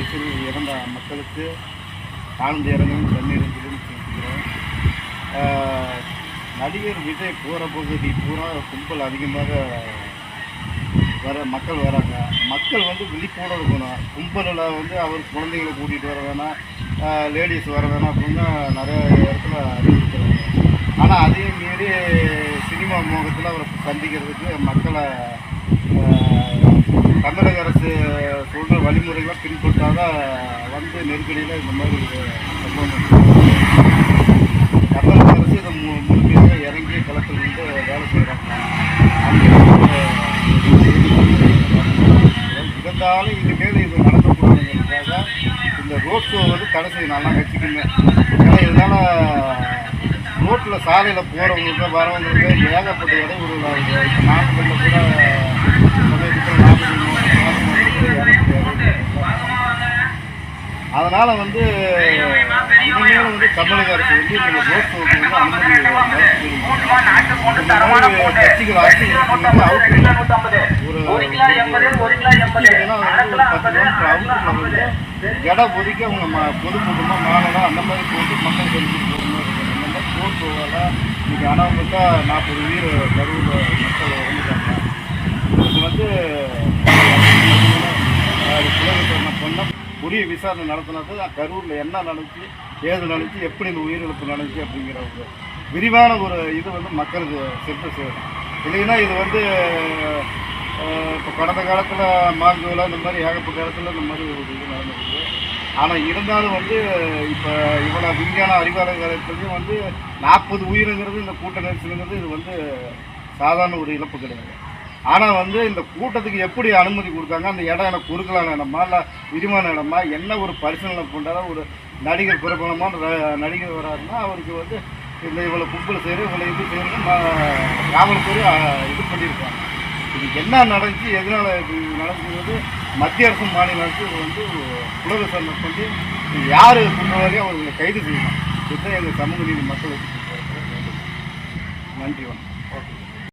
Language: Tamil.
இறந்த மக்களுக்கு ஆனந்த இறங்கும் தண்ணீர் செலுத்துகிறோம். நடிகர் விஜய் போகிற பகுதி. பூரா கும்பல் அதிகமாக வர மக்கள் வராங்க. மக்கள் வந்து விழிப்போட இருக்கணும் கும்பலில் வந்து அவர் குழந்தைகளை கூட்டிகிட்டு வர வேணாம். லேடிஸ் வர வேணாம். அப்படின்னு நிறைய இடத்துல அறிவிக்கிறாங்க. ஆனால் அதையும் மீறி சினிமா மோகத்தில் அவரை சந்திக்கிறதுக்கு மக்களை தமிழக அரசு வழிமுறைகளாக பின்பற்றாத வந்து நெருக்கடியில் இந்த மாதிரி சம்பவம் தமிழக அரசு இதை மு முழுமையாக இறங்கி களத்தில் வந்து வேலை செய்கிறாங்க. இருந்தாலும் இனிமேல் இது நடக்கக்கூடாதுங்கிறதுக்காக இந்த ரோட் ஷோ வந்து தடை செய்ய நல்லா வச்சுக்கோங்க. ஏன்னா இதனால் ரோட்டில் சாலையில் போகிறவங்களுக்கு வரவங்களுக்கு ஏகப்பட்ட இடையூறு ஆகுது. இப்போ கூட சமீபத்தில் நாமக்கல் மாவட்டத்தில் ஏகப்பட்ட இடையூறு அதனால் வந்து இனிமேல் வந்து தமிழக அரசு வந்து இந்த ஷோக்கு வந்து அனுமதி கட்சிகள் அவுட் ஒரு இடம் ஒதுக்கி அவங்க பொதுக்கூட்டமாக மாநிலம் அந்த மாதிரி போட்டு மக்கள் தெரிஞ்சுட்டு மாதிரி ரோட் ஷோவால் இன்னைக்கு அனாமத்தா நாற்பது உயிர் கரூர் மக்கள் இறந்துட்டாங்க. இதுக்கு வந்து புலவிசாரணை பண்ண உரிய விசாரணை நடத்தினது கரூரில் என்ன நடந்துச்சு ஏது நடந்துச்சு எப்படி இந்த உயிரிழப்பு நடந்துச்சு அப்படிங்கிற ஒரு விரிவான ஒரு இது வந்து மக்களுக்கு சென்று சேரும். இல்லைன்னா இது வந்து இப்போ கடந்த காலத்தில் மாஞ்சோல இந்த மாதிரி ஏகப்பட்ட இடத்துல இந்த மாதிரி ஒரு இது நடந்திருக்கு ஆனால் இருந்தாலும் வந்து இப்போ இவ்வளோ விஞ்ஞான அறிவாளர்களுக்கும் வந்து நாற்பது உயிருங்கிறது இந்த கூட்ட நெரிசலுங்கிறது இது வந்து சாதாரண ஒரு இழப்பு கிடையாது. ஆனால் வந்து இந்த கூட்டத்துக்கு எப்படி அனுமதி கொடுத்தாங்க அந்த இடம் எனக்கு குறுக்கலான இடமா இல்லை விரிவான இடமா என்ன ஒரு பரிசீலனை பண்ணுறதா ஒரு நடிகர் பிரபலமான நடிகர் வராருன்னா அவருக்கு வந்து இந்த இவ்வளோ கும்பல் செய்கிற இவ்வளோ இது செய்யணும் காவல்துறை இது பண்ணியிருக்காங்க. இது என்ன நடந்துச்சு எதனால் இது நடந்துங்கிறது மத்திய அரசு மாநில அரசு வந்து புல விசாரணை பண்ணி யார் குற்றவாளியோ அவர்களை கைது செய்யணும். இதுதான் எங்கள் சமூக நீதி மக்களுக்கு நன்றி வணக்கம்.